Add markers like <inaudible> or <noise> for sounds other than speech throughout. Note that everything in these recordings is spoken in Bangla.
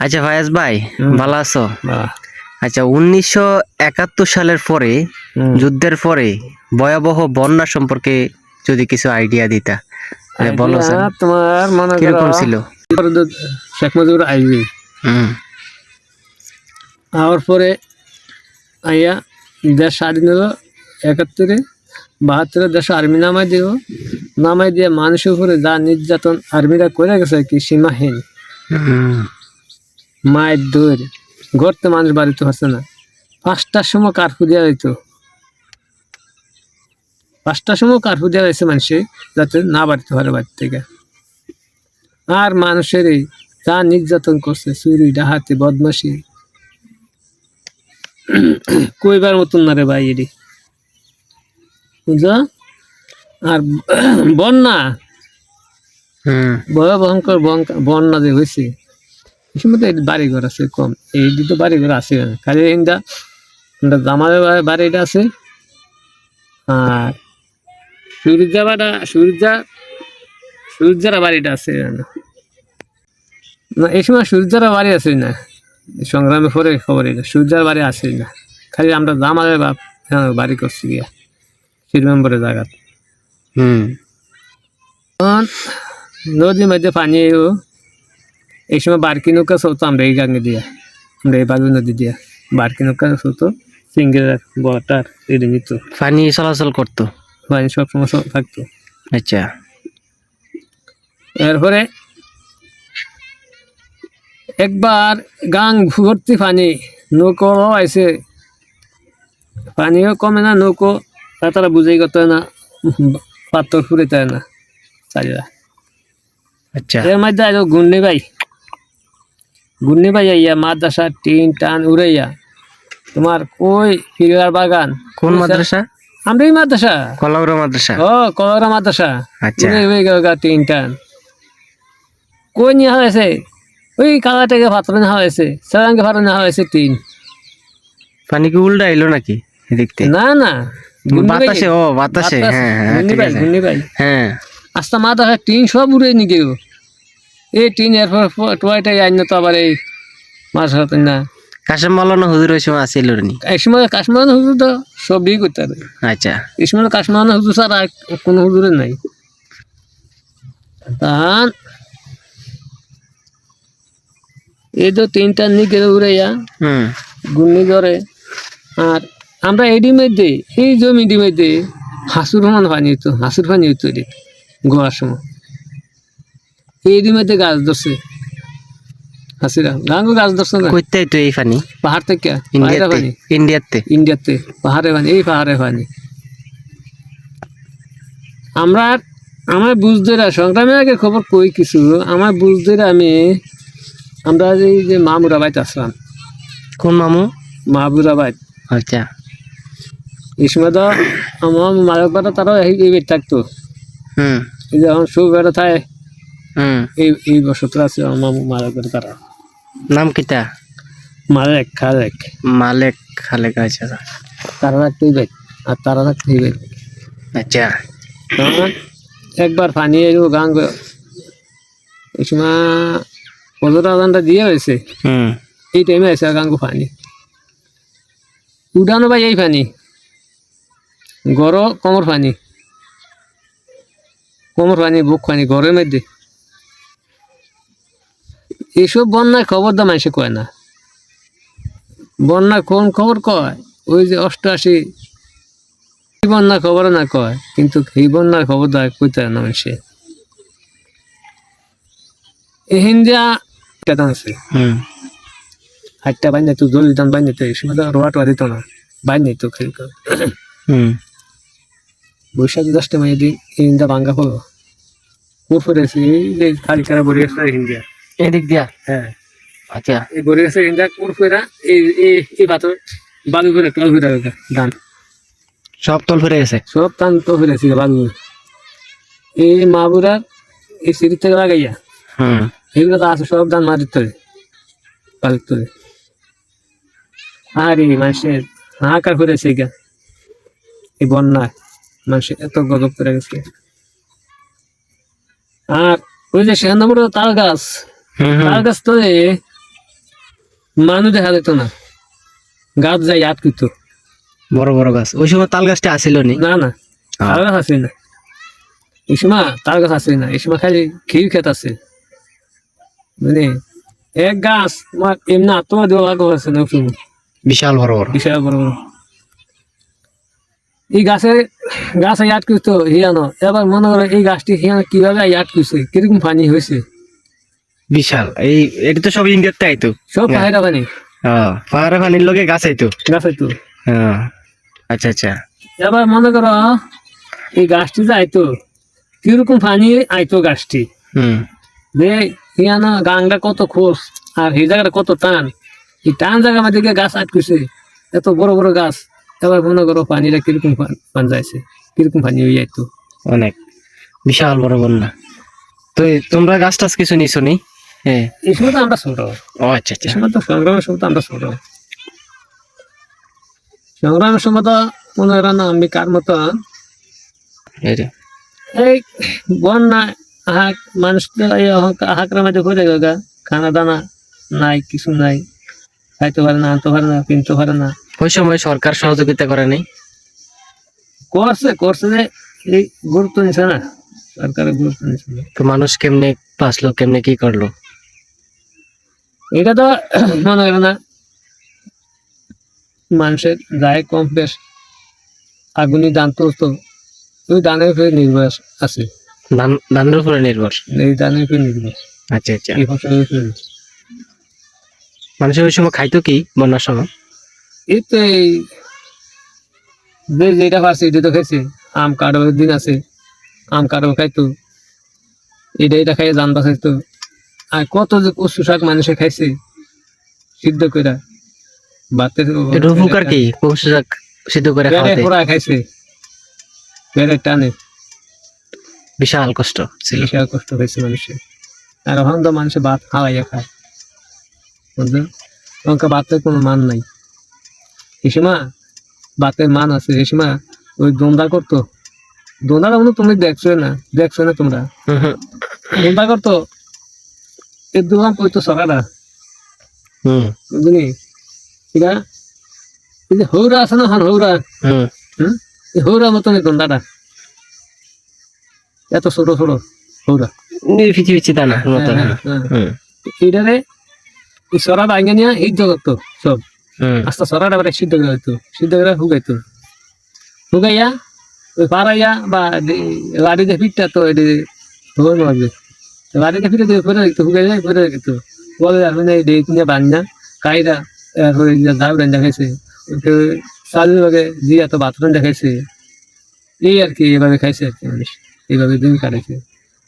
আচ্ছা ভাইয়াস ভাই। ভালো আছো? আচ্ছা উনিশশো একাত্তর সালের পরে যুদ্ধের পরে ভয়াবহ বন্যা সম্পর্কে যদি কিছু আইডিয়া দিতা বলো তোমার মনে করো কীরকম ছিল শেখ মুজিবুর আইবি হুম। আওয়ার পরে আইয়া দেশ স্বাধীন হলো একাত্তরে বাহাত্তরে দেশে আর্মি নামাই দিব নামাই দিয়ে মানুষের উপরে যা নির্যাতন আর্মিরা করে গেছে কি সীমাহীন। মায়ের দৌড় ঘরতে মানুষ বাড়িতে হচ্ছে না। পাঁচটার সময় কার্ফু দেওয়া হইতো। পাঁচটার সময় কার্ফু দেওয়া হয়েছে মানুষে যাতে না বাড়িতে পারে বাড়ি থেকে। আর মানুষের এই যা নির্যাতন করছে চুরি ডাহাতে বদমাসি কইবার মতন না রে ভাই এটি। বুঝছ আর বন্যা। হুম। বড় ভয়ঙ্কর বন- বন্যা যে হয়েছে। এই সময় বাড়ি ঘর আছে কম। এই দুটো বাড়ি ঘর আছে। খালি ইন্দা জামালের বাড়িটা আছে। আর সূর্যা বাড়া সূর্যা সূর্যারা বাড়িটা আছে না এই সময় সূর্যারা বাড়ি আছে না। সংগ্রামে পরে খবর এটা সূর্যার বাড়ি আছে না। খালি আমরা জামালের বাপ হ্যাঁ, বাড়ি করছি গিয়া শিরমেম্বরের জায়গা হুম। নদীর মধ্যে পানি এই সময় বারকি নৌকা চলতো আমরা এই গাঙ্গে দিয়া আমরা এই বাগু নদী দিয়া। বারকি নৌকা চলতো সিঙ্গেল বটার এটি নিত। পানি চলাচল করতো? পানি সবসময় থাকতো। আচ্ছা। এরপরে একবার গাং ভর্তি পানি নৌকো আইসে পানিও কমে না নৌকো তা তারা বুঝেই করতে না পাত্তর ফুরিতে না চারিরা আচ্ছা। এর মধ্যে আরও গুন্নি ভাই গুন্নি ভাই আইয়া মাদ্রাসা টিন টান উড়াইয়া। তোমার কই ফিরার বাগান? কোন মাদ্রাসা? আমরা এই মাদ্রাসা। কলাউরা মাদ্রাসা। ও কলরা মাদ্রাসা। আচ্ছা। গেল গা টিন টান। কই নিয়ে হয়েছে? ওই কালা থেকে ভাতর নেওয়া হয়েছে সেরাঙ্গে ভাত নেওয়া হয়েছে টিন। পানি কি উল্টা এলো নাকি থেকে না না। বাতাসে ও বাতাসে হ্যাঁ হ্যাঁ হ্যাঁ। আস্তা মাথা টিন সব উড়ে নিয়ে গেল। এই টিন এরপর টোয়াইটাই আইন তো আবার এই মাছ হাতে না। কাশেম মালানো হুজুর ওই সময় নি? এই সময় হুজুর তো সবই করতে পারে। আচ্ছা। এই সময় হুজুর স্যার আর কোনো হুজুরের নাই। তাহান এই তো তিনটা নিকে উড়াইয়া হুম। গুন্নি ধরে আর আমরা এডি মধ্যে এই জমিটি মধ্যে হাসুর সমান পানি হইতো হাসুর পানি হইতো এটি গোয়ার সময়। মধ্যে গাছ ধরছে। হাসিরা গাঙ্গু গাছ ধরছে না? কইতে তো এই পানি। পাহাড় থেকে? ইন্ডিয়াতে ইন্ডিয়াতে। ইন্ডিয়াতে পাহাড়ে পানি এই পাহাড়ে পানি। আমরা আমার বুঝতে রা সংগ্রামের আগে খবর কই কিছু? আমার বুঝতে রা আমি আমরা এই যে মামুরাবাদ আসলাম। কোন মামু? মাহবুরাবাদ আচ্ছা। এই সময় তো আমার বেটা তারাও এই বেড থাকতো। হুম। এই যে এখন সব বেটা থাকে এই এই বছর আছে আমার বেটা তারা। নাম কিটা মালেক খালেক। মালেক খালেক আচ্ছা তারা থাকতো এই বেড আর তারা এই বেড আচ্ছা। একবার পানি এলো গান এই সময় পনেরো হাজারটা দিয়ে হয়েছে। এই টাইমে আছে গাঙ্গু পানি। উঠানো ভাই এই পানি। গড় কমর পানি। কমর পানি বুক পানি ঘরের মধ্যে। এইসব বন্যায় খবর দা মানুষে কয় না। বন্যা কোন খবর কয়? ওই যে অষ্টআশি এই বন্যার খবর না কয় কিন্তু এই বন্যার খবর দা কইতে না মানুষে। হিন্দিয়া আছে। বাইন তো জল দিতাম বাইন তো এই সময় তো রোয়া টোয়া দিত না। বাইন তো খালি বৈশাখ দশটা মাই দিন হিন্দা ভাঙ্গা হলো। আছে এই যে আছে হিন্দিয়া। এদিক দিয়া? হ্যাঁ। আচ্ছা। এই বড়ি আছে হিন্দা কুরফেরা এই এই এই পাথর বালু করে টল করে ধান। সব তল ফিরে গেছে? সব টান তো ফেলেছি বালু এই মাগুরার এই সিঁড়ি থেকে লাগাইয়া হুম। এগুলো তো আছে সব ধান মারির তলে বালুর তলে। আর এই মানুষের হাহাকার করেছে গা। এই বন্যায় মানুষের এত গজব করে গেছে। আর ওই যে সেখানে তাল গাছ তাল গাছ তো মানুষ দেখা যেত না। গাছ যাই আটকিত বড় বড় গাছ। ওই সময় তাল গাছটা আসিল নি? না না। তাল গাছ আছে না। এই সময় তাল গাছ না। এই সময় খালি ক্ষীর খেত আছে মানে এক গাছ তোমার এমনি আত্মা দেওয়া লাগো আছে না ওই বিশাল বড় বড়। বিশাল বড় বড়। এই গাছে গাছে ইয়াদ করতো হিয়ানো। এবার মনে করো এই গাছটি হিয়ানো কীভাবে ইয়াদ করছে কীরকম পানি হয়েছে? বিশাল। এই এটা তো সব ইন্ডিয়াতে আইতো সব পাহাড়া পানি হ্যাঁ পাহাড়ে পানির লগে গাছ আইতো গাছে তো। হ্যাঁ আচ্ছা আচ্ছা। এবার মনে করো এই গাছটি যে আইতো কীরকম পানি আইতো গাছটি? হুম। যে হিয়ানো গাংটা কত খোস আর এই জায়গাটা কত টান। এই টান জায়গা মধ্যে গিয়ে গাছ আটকেছে এত বড় বড় গাছ। এবার মনে করো পানিটা কীরকম পান- পান যাইছে কীরকম পানি হয়ে যাইতো অনেক। বিশাল বড় বন্যা। তো তোমরা গাছ টাছ কিছু নিছো নি? হ্যাঁ এই সময় তো আমরা ছোট ও আচ্ছা আচ্ছা। সময় তো সংগ্রামের সময় তো আমরা ছোট সংগ্রামের সময় তো মনে হয় না আমি কার মতো। এই বন্যা হাক মানুষ তো এই হাক- হাকরা মাঝে ঘুরে গা। খানা দানা নাই কিছু নাই। খাইতে পারে না আনতে পারে না কিনতে পারে না। ওই সময় সরকার সহযোগিতা করে নাই? করছে করছে যে এই গুরুত্ব নিছে না। সরকারের গুরুত্ব নিছে তো মানুষ কেমনে বাঁচলো কেমনে কি করল? এটা তো মনে করে না মানুষের যায় কম বেশ আগুনি দান তো তো ওই দানের উপরে নির্ভর আছে। ধান ধানের উপরে নির্ভর? এই দানের উপরে নির্ভর। আচ্ছা আচ্ছা। এই ফসলের উপরে মানুষের ওই সময় খাইতো কি বন্যার সময়? এই তো এই যে যেটা পারছে এটা তো খাইছে। আম কাটার দিন আছে। আম কাটাও খাইতো। এটা এটা খাইয়ে জান বাঁচাইতো। আর কত যে কচু শাক মানুষে খাইছে সিদ্ধ করে উপকার কি? পশু শাক সিদ্ধ করে খাওয়াতে? পোড়া খাইছে। টানে। বিশাল কষ্ট ছিল। বিশাল কষ্ট হয়েছে মানুষের। আর এখন তো মানুষে ভাত খাওয়াইয়া খায়। বুঝলো তোমাকে ভাতের কোনো মান নাই। এই সময় ভাতের মান আছে। সময় ওই দোন্দা করতো। দোন্দাটা মনে তুমি দেখছ না। দেখছ না তোমরা। দোন্দা করতো এর দোকান কইতো সকাটা হুম। বুঝলি? এটা এই যে হৌরা আছে না হন হৌরা? হুম। হুম? এই হৌরা মতন এই দোন্দাটা এত ছোট ছোট হৌরা। ফিচি ফিচি দানা মতো হ্যাঁ, হ্যাঁ। হুম। এইটারে এই সরা ভাঙে নিয়ে এই করতো সব। আস্তে সরাটা আবার সিদ্ধ করে হইতো সিদ্ধ করে হুগাইতো। হুগাইয়া ওই পাড়াইয়া বা বাড়িতে ফিটটা তো এটি হুগাই মারবে বাড়িতে ফিরে ফেরে দিত হুগাই যায় ফেরে বলে আর মানে ডে কিনে বান্না কাইরা এরপরে দাউ রান্না খাইছে চালু ভাগে দিয়ে বাথরুম দেখাইছে এই আর কি এভাবে খাইছে আর কি মানুষ। এইভাবে দিন কাটাইছে।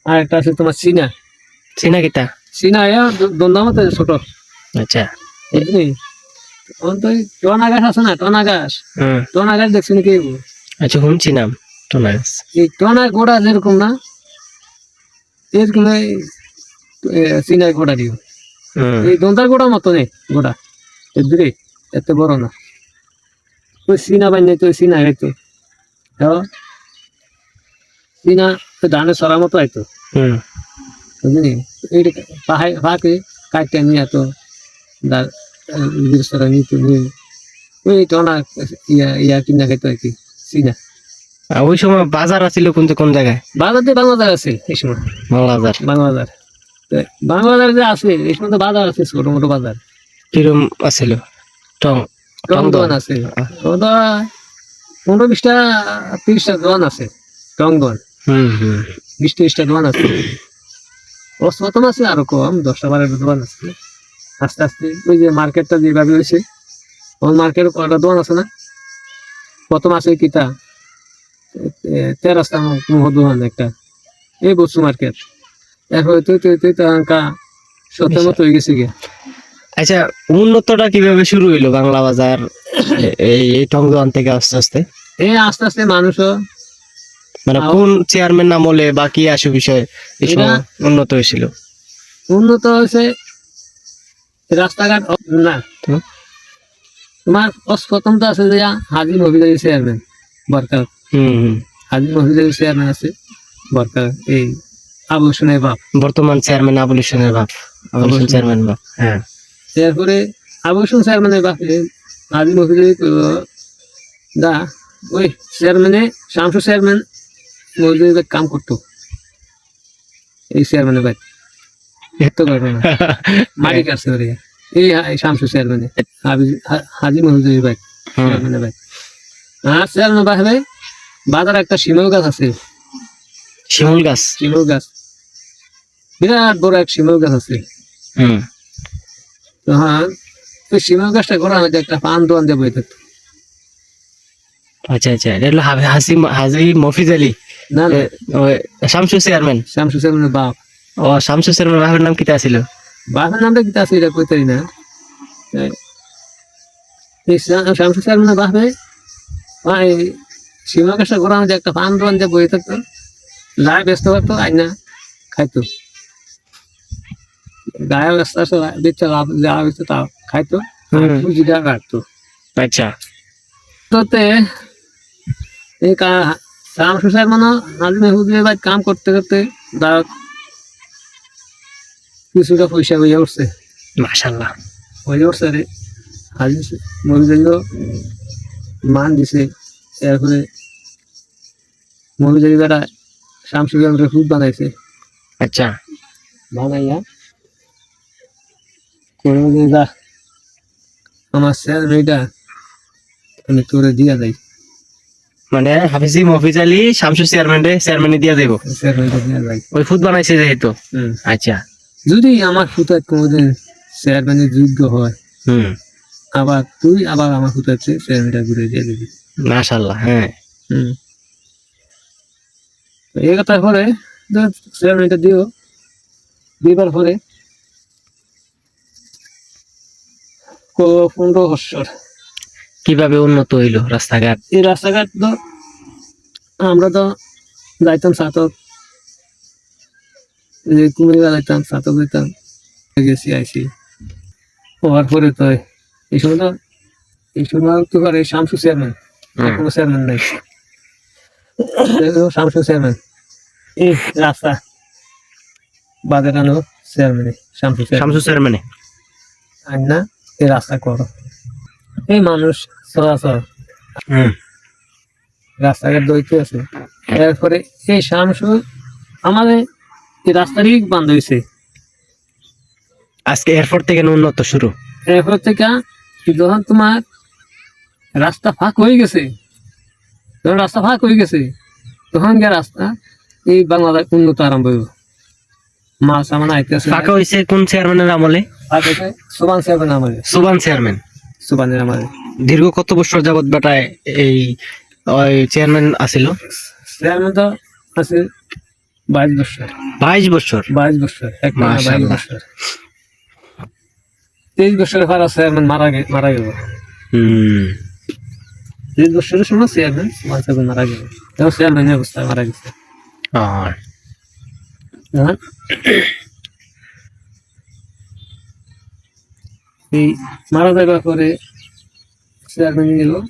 আর একটা আছে তোমার চীনা চিনা কিতা? চীনা এ দন্দার মতো ছোট। আচ্ছা। বুঝলি তখন তো টনা গাছ আছে না টনা গাছ। টনা গাছ দেখছি নাকি আচ্ছা শুনছি নাম টনা গাছ। এই টনা গোড়া যেরকম না এরকম এই এ, হুম। এই দন্তার গোড়া মতো নেই গোড়া এদিকে এত বড় না। ওই চীনা বানিয়ে তো চীনা খাইতো চীনা ধানের সরা মতো আইতো হুম। বুঝলি? এই পাহাড় পাকে কাটতে নিয়ে তো সরা নিতে নিয়ে ওই টনা ইয়া ইয়া কিনা খাইতো আর কি? চীনা ওই সময় বাজার আছিল কোন কোন জায়গায়? বাজার দিয়ে বাংলাদেশ আছে এই সময়। বাংলা বাজার। বাংলাদেশ বাংলাদেশ যে আছে এই সময় তো বাজার আছে ছোট মোটো বাজার। কিরম আছিল? টং টং দোকান আছে। ওটা পনেরো বিশটা তিরিশটা দোকান আছে টং দোকান হুম হুম। বিশ তিরিশটা দোকান আছে। প্রথম আছে আরও কম দশটা বারোটা দোকান আছে। আস্তে আস্তে ওই যে মার্কেটটা যেভাবে হয়েছে ওই মার্কেটে কটা দোকান আছে না? প্রথম আছে কিতা? তেরাস্তা একটা। এই বস্তু মার্কেট। এখন তুই তুই তুই তো আঙ্কা সত্যের মতো হয়ে গেছে গিয়া আচ্ছা উন্নতটা কীভাবে শুরু হইল বাংলা বাজার? এই এই টং দোকান থেকে আস্তে আস্তে? এই আস্তে আস্তে মানুষও মানে কোন চেয়ারম্যান নাম হলে বা কি আসু বিষয়ে উন্নত হয়েছিল? উন্নত হয়েছে রাস্তাঘাট না? তোমার অস- প্রথম তো আছে যে হাজি মহিলারি চেয়ারম্যান বরকার হুম মহিলারি চেয়ারম্যান আছে বরকার এই আবুসনের বাপ। বর্তমান চেয়ারম্যান আবুল হোসেনের বাপ আবুল হোসেন চেয়ারম্যান বাপ হ্যাঁ। এরপরে আবু হোসেন চেয়ারম্যানে বাপে আজি মফিজুল দা ওই চেয়ারম্যানে শামসু চেয়ারম্যান মফিজুল কাম করতো। এই চেয়ারম্যানে ভাই এত <laughs> মালিক আছে ওরে। এই শামসু চেয়ারম্যানে। হাজি মফিজুল ভাই হুম। চেয়ারম্যানে ভাই আর চেয়ারম্যান বাপে বাজারে একটা শিমল গাছ আছে। শিমুল গাছ? শিমল গাছ। বিরাট বড় এক শিমল গাছ আছে। হুম। তখন ওই শিমল গাছটা করা হয়তো একটা পান দোয়ান দিয়ে বই থাকতো আচ্ছা আচ্ছা এটা হলো হাসি হাজি মফিজ আলী। না না। শামসু চেয়ারম্যান। শামসু চেয়ারম্যানের বাপ। ও শামসু চেয়ারম্যান বাপের নাম কিতা ছিল বাপের নামটা কি আছে এটা কইতারি না। শামসু চেয়ারম্যানের বাপে গাছটা করা হয়তো একটা পান দোয়ান দিয়ে বই থাকতো। যায় ব্যস্ত করতো আইনা খাইতো। গায়ে ব্যস্ত বেচা লাভ যা হইতো তা খাইতো। পুঁজিটা রাখতো। আচ্ছা। তোতে এই কা শাম সুসার মানে হুজুরের কাম করতে করতে দাঁড় কিছুটা পয়সা হয়ে উঠছে। মাশাল্লাহ হয়ে উঠছে রে। হাজির মহিলাইল মান দিছে। এরপরে মহিলাই বেড়া শামসুর খুব বানাইছে। আচ্ছা। বানাইয়া করে যে আমার স্যার মেয়েটা আমি তোরে দিয়া যাই মানে হাফিজি মফিজ আলী শামসু চেয়ারম্যান রে চেয়ারম্যানে দিয়া দেব। ওই ফুট বানাইছে যেহেতু। আচ্ছা। যদি আমার ফুটায় কোনোদিন চেয়ারম্যানের যোগ্য হয় হুম। আবার তুই আবার আমার ফুটাচ্ছে চেয়ারম্যানটা ঘুরে দিয়ে দিবি। মাশাল্লাহ হ্যাঁ। এই কথা পরে দিও দিবার পরে পনেরো বছর। কীভাবে উন্নত হইল রাস্তাঘাট? এই রাস্তাঘাট তো আমরা তো যাইতাম সাতক। যে কুমিরা যাইতাম সাতক যাইতাম গেছি আইসি হওয়ার পরে তো এই সময় তো এই সময় তো করে শামসু চেয়ারম্যান। কোনো চেয়ারম্যান নাই শামসু চেয়ারম্যান এই রাস্তা বাদে টানো চেয়ারম্যান শামসু চেয়ারম্যান চেয়ারম্যানে আর না এই রাস্তা করো এই মানুষ চলাচল হুম রাস্তাঘাট আছে এরপরে এই শামসু আমাদের এই রাস্তারই বান্ধ হয়েছে আজকে এরপর থেকে উন্নত শুরু। এরপর থেকে যখন তোমার রাস্তা ফাঁক হয়ে গেছে। যখন রাস্তা ফাঁক হয়ে গেছে তখন গিয়ে রাস্তা এই বাংলাদেশ উন্নত আরম্ভ হইব। আইতেছে। ফাঁকা হয়েছে কোন চেয়ারম্যানের আমলে? সুবান সাহেবের আমাদের সুবান চেয়ারম্যান সুবানের আমাদের দীর্ঘ কত বছর যাবত বেটায় এই চেয়ারম্যান আছিল? চেয়ারম্যান তো আছে বাইশ বছর। বাইশ বছর? বাইশ বছর এক মাস বাইশ বছর। তেইশ বছরের পর চেয়ারম্যান মারা মারা গেল। হুম। তেইশ বছরের সময় চেয়ারম্যান সুমান সাহেব মারা গেল। এবং চেয়ারম্যানের অবস্থায় মারা গেছে। হ্যাঁ? এই মারা যাবার পরে চেয়ারম্যান গেল।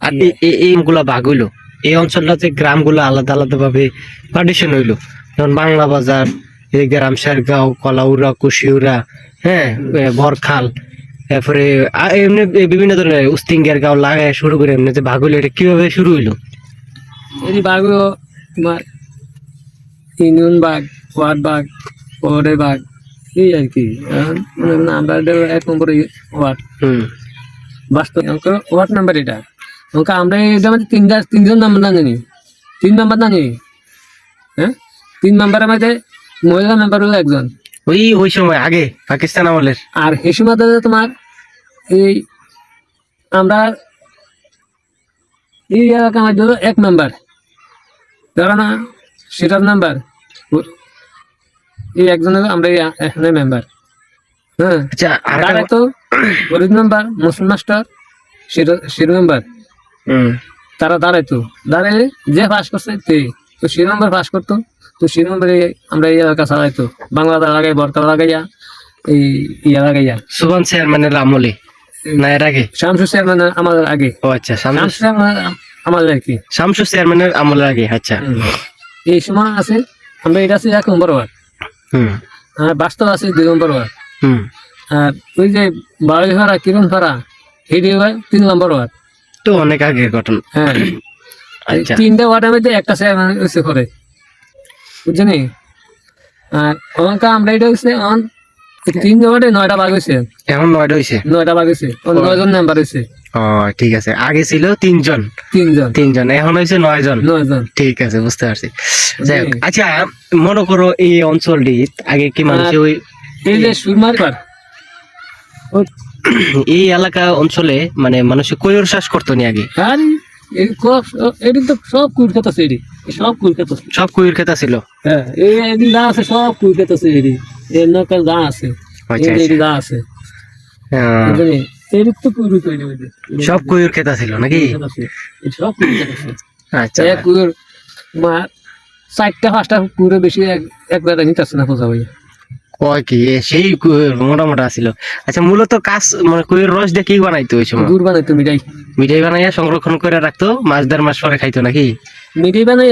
আর এই- এই- এই গুলা ভাগ হইল। এই অঞ্চলটাতে গ্রামগুলো আলাদা আলাদা ভাবে পার্টিশন হইল। যেমন বাংলা বাজার এই গ্রাম শেরগাঁও কলাউড়া কুশিউরা হ্যাঁ বরখাল তারপরে এমনি বিভিন্ন ধরনের উস্তিঙ্গের গাও লাগায় শুরু করে এমনিতে ভাগ হইল এটা কীভাবে শুরু হইল? এই বাঘগুলো তোমার ইউনিয়ন বাঘ ওয়ার্ড বাঘ ওয়ার্ডে বাঘ এই আর কি। মনে আমরা এক নম্বর ওয়ার্ড। হুম। বাস্তব ওয়ার্ড নাম্বার এটা। অঙ্ক আমরা এটা মধ্যে তিনটা তিনজন নাম্বার না জানি। তিন নাম্বার না জানি। হ্যাঁ? তিন নাম্বারের মধ্যে মহিলা মেম্বার হলো একজন। ওই ওই সময় আগে পাকিস্তান আমলের। আর হেসুমাতে তোমার এই আমরা এই এলাকা মধ্যে হলো এক নাম্বার। ধরো না সেটার নাম্বার। এই একজন হলো আমরা এখানে মেম্বার হ্যাঁ? আচ্ছা আর তো গরিব মেম্বার মুসলিম মাস্টার সেটা সেটা মেম্বার হুম। তারা দাঁড়াইতো দাঁড়াইলে যে পাস করছে তে। তো সে নম্বর পাস করতো। তো সে নম্বরে আমরা এই এলাকা চালাইতো বাংলাদেশ লাগাই বরকাল লাগাইয়া এই ইয়া লাগাইয়া। সুবান চেয়ারম্যানের আমলে না এর আগে? শামসু চেয়ারম্যান আমাদের আগে। ও আচ্ছা শামসু চেয়ারম্যান আমাদের আর কি শামসু চেয়ারম্যানের আমলের আগে আচ্ছা। এই সময় আছে আমরা এটা আছে এক নম্বর ওয়ার্ড। হুম। আর বাস্তব আছে দুই নম্বর ওয়ার্ড। হুম। আর ওই যে বাড়ি ভাড়া কিরণ ভাড়া এটি হয় তিন নম্বর ওয়ার্ড। তো অনেক আগের ঘটনা। হ্যাঁ। আচ্ছা। তিনটা ওয়ার্ডের মধ্যে একটা চেয়ারম্যান করে বুঝছেন? আর অঙ্কা আমরা এটা হচ্ছে অন তিন ওয়ার্ডে নয়টা ভাগ হয়েছে এখন নয়টা হয়েছে নয়টা ভাগ হয়েছে নয়জন মেম্বার হয়েছে ও ঠিক আছে। আগে ছিল তিনজন। তিনজন। তিনজন এখন হয়েছে নয় জন নয়জন। ঠিক আছে বুঝতে পারছি। যাই হোক, আচ্ছা মনে করো এই অঞ্চলটি আগে কি মানুষ ওই এই যে সুরমার এই এলাকা অঞ্চলে মানে মানুষ কৈর শ্বাস করতো নি আগে? আর এই তো সব খেত আছে এটি। সব কুইর খেতা সব কুইর খেতা ছিল হ্যাঁ এই গা আছে সব কুইর খেত আছে এটি এর নকাল যা আছে সব কুইর খেতা ছিল নাকি? সব কুইর খেত আচ্ছা। কুইর মা চারটা পাঁচটা কুইরে বেশি এক- একবার নিতে আসছে না খোঁজা ভাই কয় কি? সেই মোটা মোটা ছিল আচ্ছা মূলত কাজ মানে রস দিয়ে কি বানাইতো ওই সময়? গুড় বানাইতো মিঠাই। মিঠাই বানাইয়া সংরক্ষণ করে রাখতো মাস দেড় মাস পরে খাইতো নাকি? মিঠাই বানাই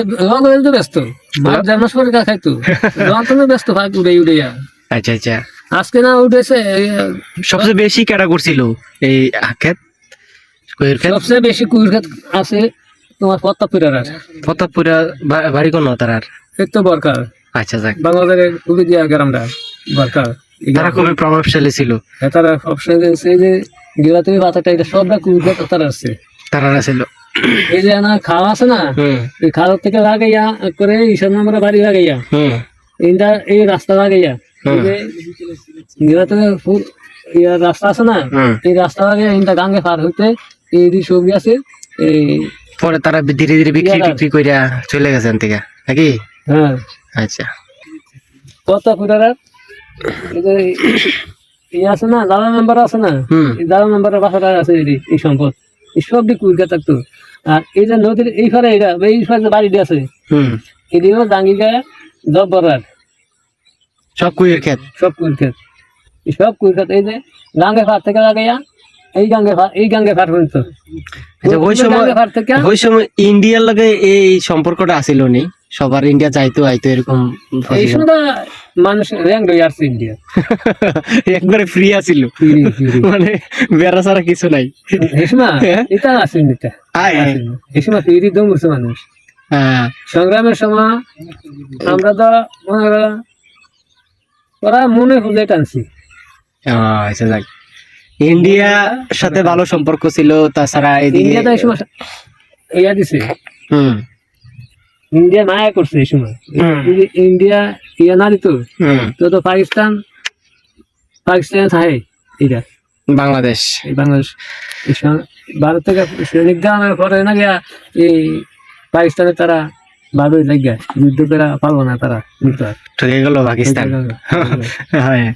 তো ব্যস্ত। দেড় মাস পরে খাইতো? <laughs> ব্যস্ত ভাগ উড়ে উড়ে আচ্ছা আচ্ছা। আজকে না উঠেছে সবচেয়ে বেশি কেটা করছিল এই ক্ষেত? কৈর ক্ষেত? সবচেয়ে বেশি কুকুর খেত আছে তোমার প্রতাপপুরের আর। প্রতাপপুরা বাড়ি কোন তার আর? তো বরকার। আচ্ছা যাক। বাংলাদেশের খুবই দিয়া গ্রামটা। বরকার তারা খুবই প্রভাবশালী ছিল। গ্রাম- তারা সবসময় যে গিলা তুমি পাতাটা এটা সবটা কুকুর তারা আছে তারা ছিল। এই যে না খাওয়া আছে না এই খাওয়ার থেকে লাগাইয়া করে ঈশ্বর নম্বরে বাড়ি লাগাইয়া এইটা এই রাস্তা লাগাইয়া গিলাতে ফুল ইয়া রাস্তা আছে না এই রাস্তা লাগাইয়া এইটা গাঙ্গে পার হইতে এই যে সবজি আছে এই পরে তারা ধীরে ধীরে বিক্রি। টিক্রি কইরা চলে গেছেন থেকে নাকি? হ্যাঁ। আচ্ছা। কত ফুটার? ইয়ে আছে না দাদা নাম্বার আছে না? দাদা নাম্বারের বাসাটা আছে এই সম্পদ। এই সব দিক কুইকা থাকতো। আর এই যে নদীর এই ফারে এটা এই ফারে যে বাড়িটি আছে হুম। এদিকেও ডাঙ্গি গায়ে জব বরার সব কুইয়ের ক্ষেত? সব কুইরখাত ক্ষেত। সব কুইরখাত এই যে গাঙ্গে ফার থেকে লাগাইয়া এই গাঙ্গে এই গাঙ্গে ফার পর্যন্ত আচ্ছা ওই সময় ওই ইন্ডিয়ার লগে এই সম্পর্কটা আছিল নি? সবার ইন্ডিয়া যাইতো আইতো এরকম এই সময় মানুষ র্যাঙ্ক হয়ে আসছে ইন্ডিয়া <laughs> একবারে ফ্রি আছিল মানে বেড়া ছাড়া কিছু নাই। সময় <laughs> এটা আছে ইন্ডিয়া আয়, ফিরি দম করছে মানুষ। হ্যাঁ। সংগ্রামের সময় আমরা তো মনে ওরা মনে টানছি। আচ্ছা যাক। ইন্ডিয়া সাথে ভালো সম্পর্ক ছিল তাছাড়া এদিকে ইন্ডিয়াতে এই সময় ইয়া দিছে। হুম। ইন্ডিয়া মায়া করছে এই সময়। ইন্ডিয়া ইয়া না দিত তো তো পাকিস্তান পাকিস্তান থাকে এটা। বাংলাদেশ। বাংলাদেশ ভারত থেকে সৈনিক দেওয়ার পরে না গিয়া এই পাকিস্তানে তারা ভালোই জায়গা যুদ্ধ করে পারব না তারা। ঠকে গেল পাকিস্তান। <laughs> হ্যাঁ।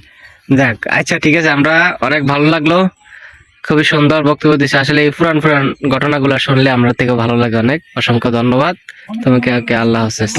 যাক আচ্ছা ঠিক আছে, আমরা অনেক ভালো লাগল। খুবই সুন্দর বক্তব্য দিচ্ছে আসলে এই পুরান পুরান ঘটনাগুলো শুনলে আমরা থেকে ভালো লাগে অনেক। অসংখ্য ধন্যবাদ। তোমাকে আল্লাহ হাফেজ।